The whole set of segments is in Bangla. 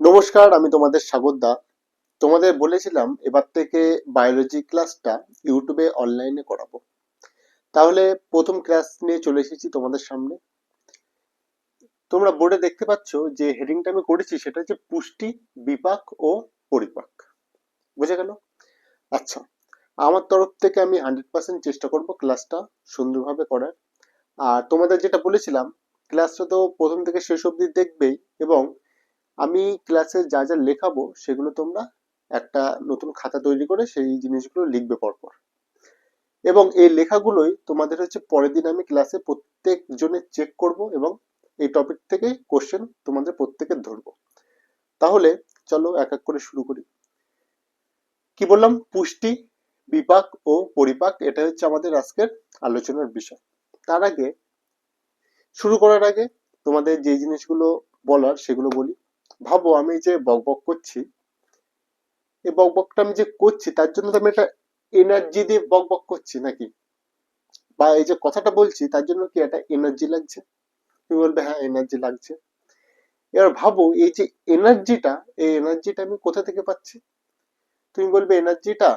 নমস্কার, আমি তোমাদের স্বাগত। দা তোমাদের বলেছিলাম এবার থেকে বায়োলজি ক্লাসটা ইউটিউবে অনলাইনে করাবো। তাহলে প্রথম ক্লাস নিয়ে চলে এসেছি তোমাদের সামনে। তোমরা বোর্ডে দেখতে পাচ্ছ যে হেডিংটা আমি করেছি সেটা হচ্ছে পুষ্টি, বিপাক ও পরিপাক। বুঝে গেল? আচ্ছা আমার তরফ থেকে আমি হান্ড্রেড পার্সেন্ট চেষ্টা করব ক্লাসটা সুন্দরভাবে করার। আর তোমাদের যেটা বলেছিলাম ক্লাসটা তো প্রথম থেকে শেষ অবধি দেখবেই এবং আমি ক্লাসে যা যা লেখাবো সেগুলো তোমরা একটা নতুন খাতা তৈরি করে সেই জিনিসগুলো লিখবে পরপর। এবং এই লেখাগুলোই তোমাদের হচ্ছে পরের দিন আমি ক্লাসে প্রত্যেক জনের চেক করব এবং এই টপিক থেকে কোশ্চেন তোমাদের প্রত্যেকের ধরবো। তাহলে চলো এক এক করে শুরু করি। কি বললাম? পুষ্টি, বিপাক ও পরিপাক এটা হচ্ছে আমাদের আজকের আলোচনার বিষয়। তার আগে, শুরু করার আগে তোমাদের যে জিনিসগুলো বলার সেগুলো বলি। ভাবো আমি যে বকবক করছি। এই বকবকটা আমি যে করছি, তার জন্য তো আমি একটা এনার্জি দিয়ে বকবক করছি নাকি? বা এই যে কথাটা বলছি, তার জন্য কি একটা এনার্জি লাগছে? তুমি বলবে হ্যাঁ এনার্জি লাগছে। এবার ভাবো, এই যে এনার্জিটা এই এনার্জিটা আমি কোথা থেকে পাচ্ছি? তুমি বলবে এনার্জিটা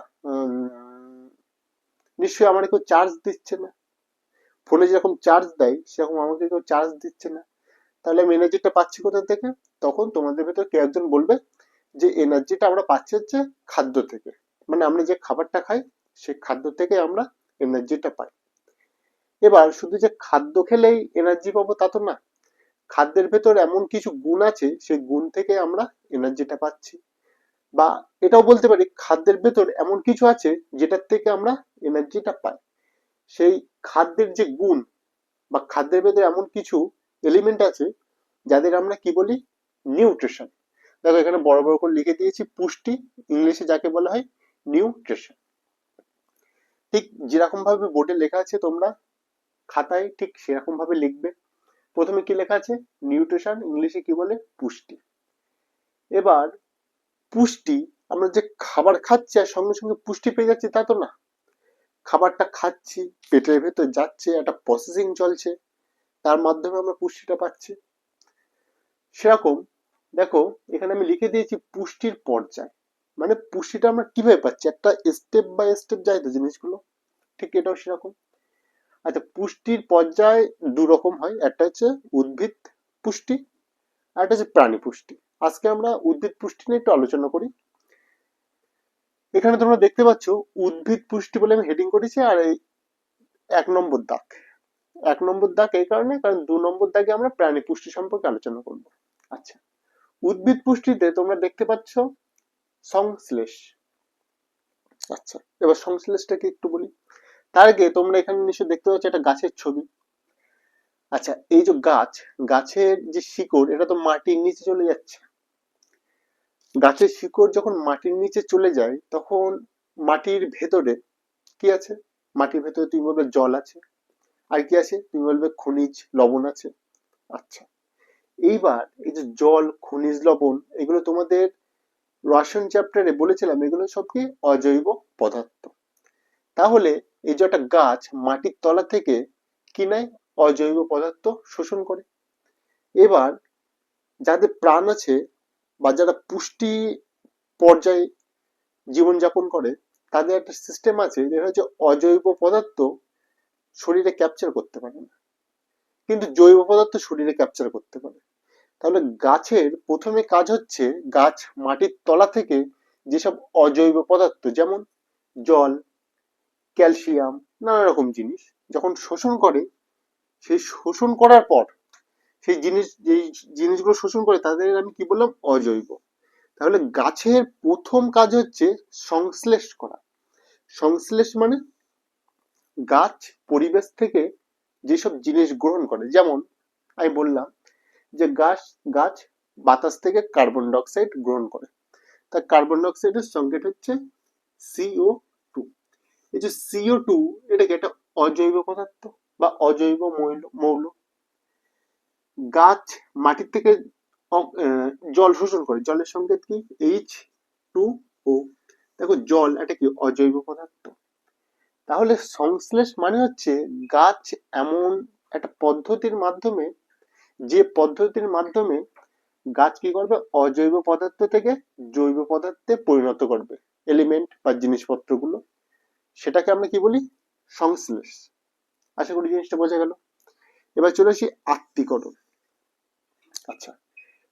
নিশ্চয়ই আমার কেউ চার্জ দিচ্ছে না। ফোনে যেরকম চার্জ দেয়, সেরকম আমাকে কেউ চার্জ দিচ্ছে না। তাহলে আমি এনার্জিটা পাচ্ছি কোথা থেকে? তখন তোমাদের ভেতর কেউ একজন বলবে যে এনার্জিটা আমরা পাচ্ছি হচ্ছে খাদ্য থেকে। মানে আমরা যে খাবারটা খাই, সেই খাদ্য থেকে আমরা এনার্জিটা পাই। এবার শুধু যে খাদ্য খেলেই এনার্জি পাবো তা তো না। খাদ্যের ভেতর এমন কিছু গুণ আছে, সেই গুণ থেকে আমরা এনার্জিটা পাচ্ছি। বা এটাও বলতে পারি, খাদ্যের ভেতর এমন কিছু আছে, যেটার থেকে আমরা এনার্জিটা পাই। সেই খাদ্যের যে গুণ বা খাদ্যের ভেতর এমন কিছু এলিমেন্ট আছে যাদের আমরা কি বলি? নিউট্রিশন দেখো এখানে বড় বড় করে লিখে দিয়েছি পুষ্টি, ইংলিশে যাকে বলা হয় নিউট্রিশন ঠিক যেরকম ভাবে বোর্ডে লেখা আছে তোমরা খাতায় ঠিক সেরকম ভাবে লিখবে। প্রথমে কি লেখা আছে? নিউট্রিশন ইংলিশে কি বলে? পুষ্টি। এবার পুষ্টি, আমরা যে খাবার খাচ্ছি আর সঙ্গে সঙ্গে পুষ্টি পেয়ে যাচ্ছি তা তো না। খাবারটা খাচ্ছি, পেটের ভেতর যাচ্ছে, একটা প্রসেসিং চলছে। তার মাধ্যমে আমরা পুষ্টিটা পাচ্ছি। সেরকম, দেখো, এখানে আমি লিখে দিয়েছি পুষ্টির পর্যায়। মানে পুষ্টিটা আমরা কীভাবে পাচ্ছি? একটা স্টেপ বাই স্টেপ যায় তো জিনিসগুলো। ঠিক এটাও সেরকম। আচ্ছা পুষ্টির পর্যায় দু রকম হয়। একটা হচ্ছে উদ্ভিদ পুষ্টি, আর একটা হচ্ছে প্রাণী পুষ্টি। আজকে আমরা উদ্ভিদ পুষ্টি নিয়ে একটু আলোচনা করি। এখানে তোমরা দেখতে পাচ্ছ, উদ্ভিদ পুষ্টি বলে আমি হেডিং করেছি, আর এই এক নম্বর দাগ। এক নম্বর দাগ এই কারণে, কারণ দু নম্বর দাগে আমরা প্রাণী পুষ্টি সম্পর্কে আলোচনা করব। আচ্ছা উদ্ভিদ পুষ্টিতে তোমরা দেখতে পাচ্ছ সংশ্লেষ। আচ্ছা এবার সংশ্লেষটাকে একটু বলি? তার আগে তোমরা এখানে নিশ্চয় দেখতে পাচ্ছ একটা গাছের ছবি। আচ্ছা এই যে গাছ, গাছের যে শিকড়, এটা তো মাটির নিচে চলে যাচ্ছে। গাছের শিকড় যখন মাটির নিচে চলে যায়, তখন মাটির ভেতরে কি আছে? মাটির ভেতরে তুমি বলবে জল আছে। আর কি আছে, তুমি বলবে খনিজ লবণ আছে। আচ্ছা এইবার এই যে জল, খনিজ লবণ, এগুলো তোমাদের রসায়ন চ্যাপ্টারে বলেছিলাম, এগুলো সব কি অজৈব পদার্থ? তাহলে এই যে একটা গাছ মাটির তলা থেকে কি নেয়? অজৈব পদার্থ শোষণ করে। এবার যাদের প্রাণ আছে বা যারা পুষ্টি পর্যায়ে জীবনযাপন করে, তাদের একটা সিস্টেম আছে, যেটা হচ্ছে অজৈব পদার্থ শরীরে ক্যাপচার করতে পারে না। কিন্তু জৈব পদার্থ শরীরে ক্যাপচার করতে পারে। তাহলে গাছের প্রথমে কাজ হচ্ছে গাছ মাটির তলা থেকে যেসব অজৈব পদার্থ, যেমন জল, ক্যালসিয়াম, নানা রকম জিনিস, যখন শোষণ করে, সেই শোষণ করার পর, সেই জিনিস, যেই জিনিসগুলো শোষণ করে, তাদের আমি কি বললাম? অজৈব। তাহলে গাছের প্রথম কাজ হচ্ছে সংশ্লেষ করা। সংশ্লেষ মানে গাছ পরিবেশ থেকে যেসব জিনিস গ্রহণ করে, যেমন আমি বললাম যে গাছ গাছ বাতাস থেকে কার্বন ডাইঅক্সাইড গ্রহণ করে। তা কার্বন ডাইঅক্সাইডের সংকেত হচ্ছে সিও টু এই যে সিও টু এটা কি একটা অজৈব পদার্থ বা অজৈব মৌল মৌল। গাছ মাটির থেকে জল শোষণ করে। জলের সংকেত কি? এইচ টু ও দেখো জল এটা কি? অজৈব পদার্থ। তাহলে সংশ্লেষ মানে হচ্ছে গাছ এমন একটা পদ্ধতির মাধ্যমে, যে পদ্ধতির মাধ্যমে গাছ কি করবে? অজৈব পদার্থ থেকে জৈব পদার্থে পরিণত করবে। এলিমেন্ট বা জিনিসপত্রগুলো। সেটাকে আমরা কি বলি? সংশ্লেষ। আশা করি জিনিসটা বোঝা গেল। এবার চলে আসি আত্মীকরণ। আচ্ছা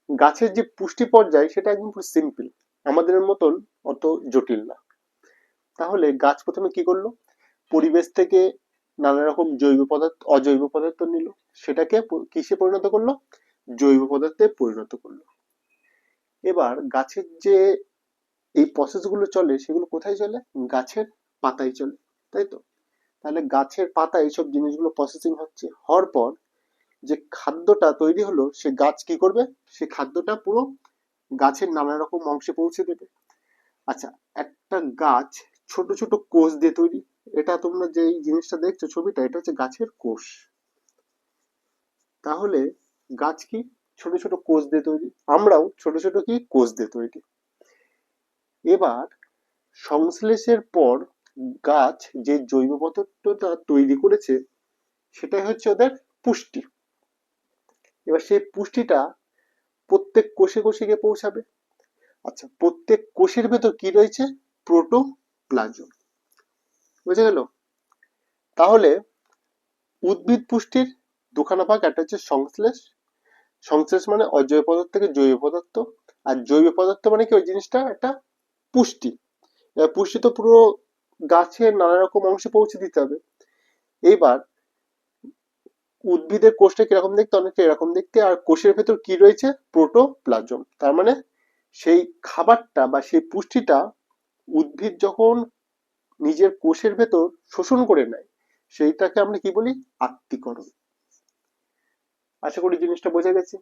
গাছের যে পুষ্টি পর্যায়, সেটা একদম পুরো সিম্পল আমাদের মতন অত জটিল না। তাহলে গাছ প্রথমে কি করল? পরিবেশ থেকে নানা রকম জৈব পদার্থ, অজৈব পদার্থ নিল। সেটাকে কিসে পরিণত করল? জৈব পদার্থে পরিণত করল। এবার গাছের যে এই প্রসেসগুলো চলে, সেগুলো কোথায় চলে? গাছের পাতায় চলে, তাই তো? তাহলে গাছের পাতা এইসব জিনিসগুলো প্রসেসিং হচ্ছে। হওয়ার পর যে খাদ্যটা তৈরি হলো, সে গাছ কি করবে? সে খাদ্যটা পুরো গাছের নানা রকম অংশে পৌঁছে দেবে। আচ্ছা একটা গাছ ছোট ছোট কোষ দিয়ে তৈরি। এটা তোমরা যে জিনিসটা দেখছ ছবিটা, এটা হচ্ছে গাছের কোষ। তাহলে গাছ কি ছোট ছোট কোষ দিয়ে তৈরি? আমরাও ছোট ছোট কি কোষ দিয়ে তৈরি। এবার সংশ্লেষের পর গাছ যে জৈব পদার্থটা তৈরি করেছে, সেটাই হচ্ছে ওদের পুষ্টি। এবার সেই পুষ্টিটা প্রত্যেক কোষে কোষে গিয়ে পৌঁছাবে। আচ্ছা প্রত্যেক কোষের ভেতর কি রয়েছে? প্রোটোপ্লাজম। বুঝে গেল? তাহলে উদ্ভিদ পুষ্টির দুখানা ভাগ একটা হচ্ছে সংশ্লেষ। সংশ্লেষ মানে অজৈব পদার্থ থেকে জৈব পদার্থ। আর জৈব পদার্থ মানে কি? ওই জিনিসটা একটা পুষ্টি। পুষ্টি তো পুরো গাছের নানা রকম অংশে পৌঁছে দিতে হবে। এইবার উদ্ভিদের কোষটা কীরকম দেখতে? অনেকটা এরকম দেখতে। আর কোষের ভেতর কি রয়েছে? প্রোটোপ্লাজম। তার মানে সেই খাবারটা বা সেই পুষ্টিটা উদ্ভিদ যখন নিজের কোষের ভেতর শোষণ করে নেয়। সেইটাকে আমরা কি বলি? আত্তীকরণ। আশা করি জিনিসটা বোঝা গেছে।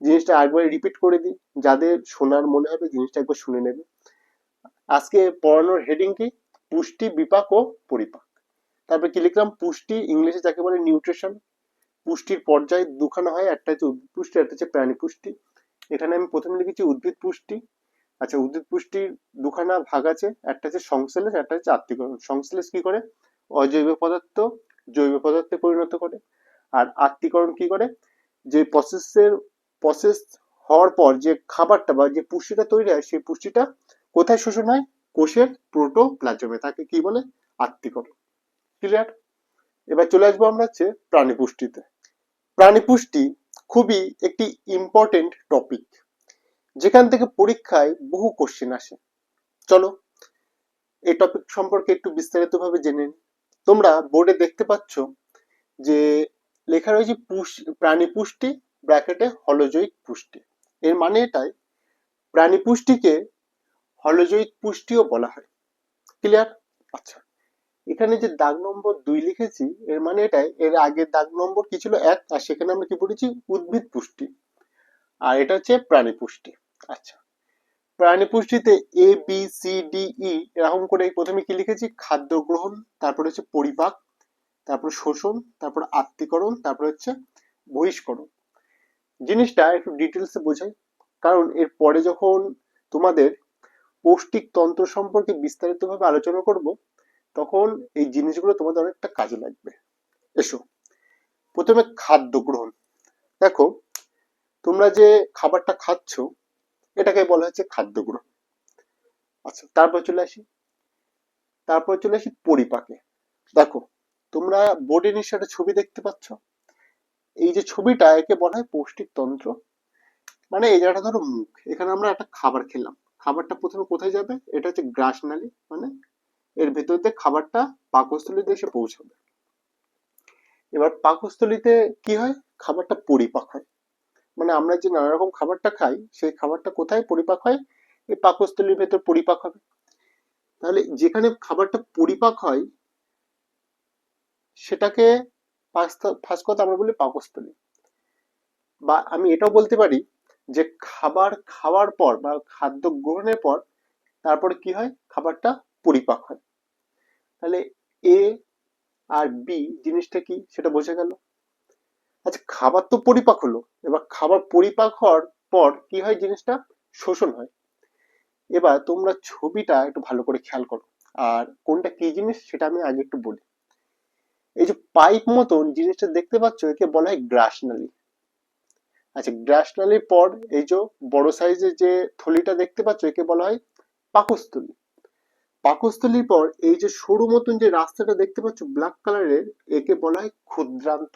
জিনিসটা একবার রিপিট করে দিই। যাদের শোনার মনে হবে জিনিসটা একবার শুনে নেবে। আজকে পড়ানোর হেডিং কি? পুষ্টি, বিপাক ও পরিপাক। তারপরে কি লিখলাম? পুষ্টি ইংলিশে যাকে বলে নিউট্রিশন পুষ্টির পর্যায় দুখানা হয়। একটা হচ্ছে উদ্ভিদ পুষ্টি একটা হচ্ছে প্রাণী পুষ্টি। এখানে আমি প্রথমে লিখেছি উদ্ভিদ পুষ্টি। আচ্ছা উদ্ভিদ পুষ্টির দুখানা ভাগ আছে। একটা হচ্ছে সংশ্লেষ, একটা হচ্ছে আত্মীকরণ সংশ্লেষ কি করে? অজৈব পদার্থ, জৈব পদার্থে পরিণত করে। আর আত্মীকরণ কি করে? যে প্রসেসের প্রসেস হওয়ার পর যে খাবারটা বা যে পুষ্টিটা তৈরি হয়, সেই পুষ্টিটা কোথায় শোষণ হয়? কোষের প্রোটো প্রোটোপ্লাজমে, তাকে কি বলে? আত্মীকরণ। ক্লিয়ার এবার চলে আসব আমরা হচ্ছে প্রাণী পুষ্টিতে প্রাণী পুষ্টি খুবই একটি ইম্পর্টেন্ট টপিক যেখান থেকে পরীক্ষায় বহু কোশ্চেন আসে। চলো, এই টপিক সম্পর্কে একটু বিস্তারিতভাবে জেনে নিই। তোমরা বোর্ডে দেখতে পাচ্ছ যে লেখা রয়েছে প্রাণী পুষ্টি ব্র্যাকেটে হলজৈক পুষ্টি। এর মানে এটাই, প্রাণী পুষ্টিকে হলজৈক পুষ্টিও বলা হয়। ক্লিয়ার আচ্ছা এখানে যে দাগ নম্বর দুই লিখেছি, এর মানে এটাই, এর আগের দাগ নম্বর কি ছিল এক, আর সেখানে আমরা কি পড়েছি? উদ্ভিদ পুষ্টি। আর এটা হচ্ছে প্রাণী পুষ্টি। আচ্ছা। প্রাণী পুষ্টিতে A B C D E এরকম করে প্রথমে কি লিখেছি? খাদ্য গ্রহণ, তারপরে হচ্ছে পরিপাক, তারপর শোষণ, তারপর আত্মীকরণ, তারপর হচ্ছে বহিষ্করণ। জিনিসটা একটু ডিটেলসে বোঝাই। কারণ এর পরে যখন তোমাদের পৌষ্টিক তন্ত্র সম্পর্কে বিস্তারিতভাবে আলোচনা করব, তখন এই জিনিসগুলো তোমাদের অনেকটা কাজে লাগবে। এসো। প্রথমে খাদ্য গ্রহণ। দেখো, তোমরা যে খাবারটা খাচ্ছ এটাকে বলা হচ্ছে খাদ্য গ্রহণ আচ্ছা তারপর চলে আসি। তারপর চলে আসি পরিপাকে। দেখো, তোমরা বোর্ডে নিশ্চয় একটা ছবি দেখতে পাচ্ছ। এই যে ছবিটা, একে বলা হয় পৌষ্টিক তন্ত্র মানে এই জায়গাটা ধরো মুখ। এখানে আমরা একটা খাবার খেলাম। খাবারটা প্রথমে কোথায় যাবে? এটা হচ্ছে গ্রাস নালী মানে এর ভেতর দিয়ে খাবারটা পাকস্থলীতে এসে পৌঁছাবে। এবার পাকস্থলীতে কি হয়? খাবারটা পরিপাক হয়। মানে আমরা যে নানা রকম খাবারটা খাই, সেই খাবারটা কোথায় পরিপাক হয়? এই পাকস্থলীর ভেতর পরিপাক হবে। তাহলে যেখানে খাবারটা পরিপাক হয়, সেটাকে ফার্স্ট কথা আমরা বলি পাকস্থলী। বা আমি এটাও বলতে পারি যে খাবার খাওয়ার পর বা খাদ্য গ্রহণের পর তারপরে কি হয়? খাবারটা পরিপাক হয়। তাহলে এ আর বি জিনিসটা কি? সেটা বোঝা গেল। আচ্ছা খাবার তো পরিপাক হলো। এবার খাবার পরিপাক হওয়ার পর কি হয় জিনিসটা? শোষণ হয়। এবার তোমরা ছবিটা একটু ভালো করে খেয়াল করো। আর কোনটা কি জিনিস সেটা আমি আগে একটু বলি। এই যে পাইপ মতন জিনিসটা দেখতে পাচ্ছ, একে বলা হয় গ্রাস নালী। আচ্ছা গ্রাসনালির পর এই যে বড় সাইজের যে থলিটা দেখতে পাচ্ছ, একে বলা হয় পাকস্থলী। পাকস্থলীর পর এই যে সরু মতন যে রাস্তাটা দেখতে পাচ্ছ ব্ল্যাক কালারের একে বলা হয় ক্ষুদ্রান্ত।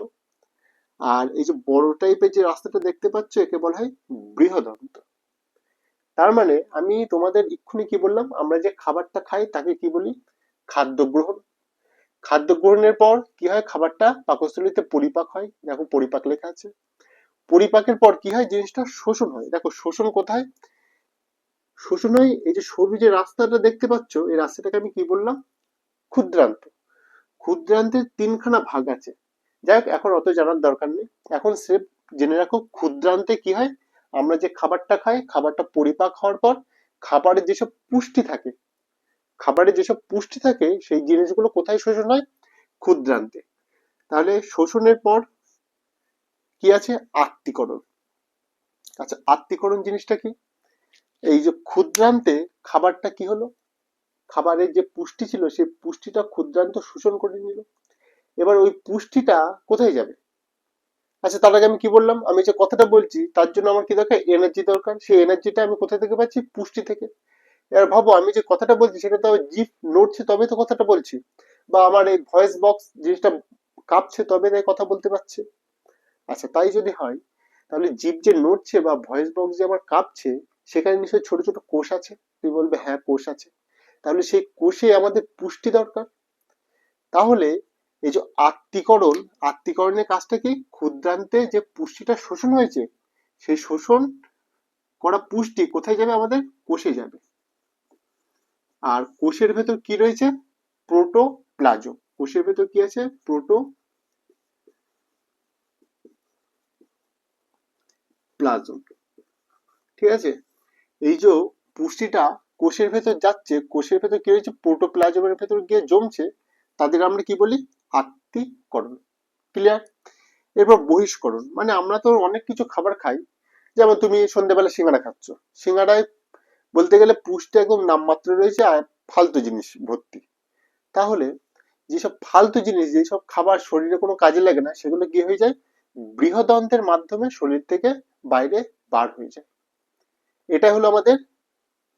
আর এই যে বড় টাইপের যে রাস্তাটা দেখতে পাচ্ছ, একে বলা হয় বৃহদন্ত। তার মানে আমি তোমাদের এক্ষুনি কি বললাম, আমরা যে খাবারটা খাই তাকে কি বলি? খাদ্য গ্রহণ। খাদ্য গ্রহণের পর কি হয়? খাবারটা পাকস্থলীতে পরিপাক হয়। দেখো পরিপাক লেখা আছে। পরিপাকের পর কি হয়? জিনিসটা শোষণ হয়। দেখো শোষণ কোথায়? শোষণ হয় এই যে সরু যে রাস্তাটা দেখতে পাচ্ছ, এই রাস্তাটাকে আমি কি বললাম? ক্ষুদ্রান্ত। ক্ষুদ্রান্তের তিনখানা ভাগ আছে। যাই হোক, এখন অত জানার দরকার নেই। এখন স্রেফ জেনে রাখো, ক্ষুদ্রান্তে কি হয়? আমরা যে খাবারটা খাই, খাবারটা পরিপাক হওয়ার পর খাবারের যেসব পুষ্টি থাকে খাবারের যেসব পুষ্টি থাকে, সেই জিনিসগুলো কোথায় শোষণ হয়? ক্ষুদ্রান্তে। তাহলে শোষণের পর কি আছে? আত্তীকরণ। আচ্ছা আত্তীকরণ জিনিসটা কি? এই যে ক্ষুদ্রান্তে খাবারটা কি হলো? খাবারের যে পুষ্টি ছিল, সেই পুষ্টিটা ক্ষুদ্রান্ত শোষণ করে নিল। এবার ওই পুষ্টিটা কোথায় যাবে? আচ্ছা তার আগে আমি কি বললাম? আমি যে কথাটা বলছি, তার জন্য আমার কি দরকার? এনার্জি দরকার। সেই এনার্জিটা আমি কোথা থেকে পাচ্ছি? পুষ্টি থেকে। এবার ভাবো, আমি যে কথাটা বলছি, সেটা তো জিপ নড়ছে তবে তো কথাটা বলছি। বা আমার এই ভয়েস বক্স জিনিসটা কাঁপছে তবে তাই কথা বলতে পারছে। আচ্ছা তাই যদি হয়, তাহলে জিপ যে নড়ছে বা ভয়েস বক্স যে আমার কাঁপছে, সেখানে নিশ্চয়ই ছোট ছোট কোষ আছে? তুই বলবে হ্যাঁ কোষ আছে। তাহলে সেই কোষে আমাদের পুষ্টি দরকার? তাহলে এই যে আত্মীকরণ আত্মীকরণের কাজটা কি? ক্ষুদ্রান্তে যে পুষ্টিটা শোষণ হয়েছে, সেই শোষণ করা পুষ্টি কোথায় যাবে? আমাদের কোষে যাবে। আর কোষের ভেতর কি রয়েছে? প্রোটোপ্লাজম কোষের ভেতর কি আছে? প্রোটো প্লাজম ঠিক আছে? এই যে পুষ্টিটা কোষের ভেতর যাচ্ছে, কোষের ভেতর কি রয়েছে? প্রোটোপ্লাজমের ভেতর গিয়ে জমছে তাদের আমরা কি বলি? আত্মীকরণ ক্লিয়ার এরপর বহিষ্করণ মানে আমরা তো অনেক কিছু খাবার খাই, যেমন তুমি সন্ধ্যেবেলা সিঙ্গাড়া খাচ্ছ। সিঙ্গাড়ায় বলতে গেলে পুষ্টি একদম নামমাত্র রয়েছে আর ফালতু জিনিস ভর্তি। তাহলে যেসব ফালতু জিনিস, যেসব খাবার শরীরে কোনো কাজে লাগে না, সেগুলো কি হয়ে যায়? বৃহদন্তের মাধ্যমে শরীর থেকে বাইরে বার হয়ে যায়। এটা হলো আমাদের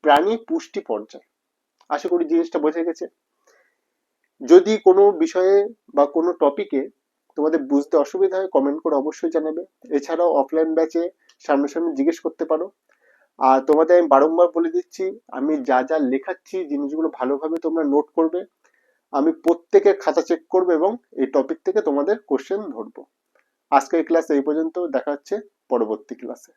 প্রাণী পুষ্টি পর্যায়। আশা করি জিনিসটা বোঝা গেছে। যদি কোনো বিষয়ে বা কোনো টপিকে তোমাদের বুঝতে অসুবিধা হয় কমেন্ট করে অবশ্যই জানাবে। এছাড়াও অফলাইন ব্যাচে সামনাসামনি জিজ্ঞেস করতে পারো। আর তোমাদের আমি বারংবার বলে দিচ্ছি, আমি যা যা লেখাচ্ছি, জিনিসগুলো ভালোভাবে তোমরা নোট করবে। আমি প্রত্যেকের খাতা চেক করব এবং এই টপিক থেকে তোমাদের কোশ্চেন ধরবো। আজকের ক্লাস এই পর্যন্ত, দেখা হচ্ছে পরবর্তী ক্লাসে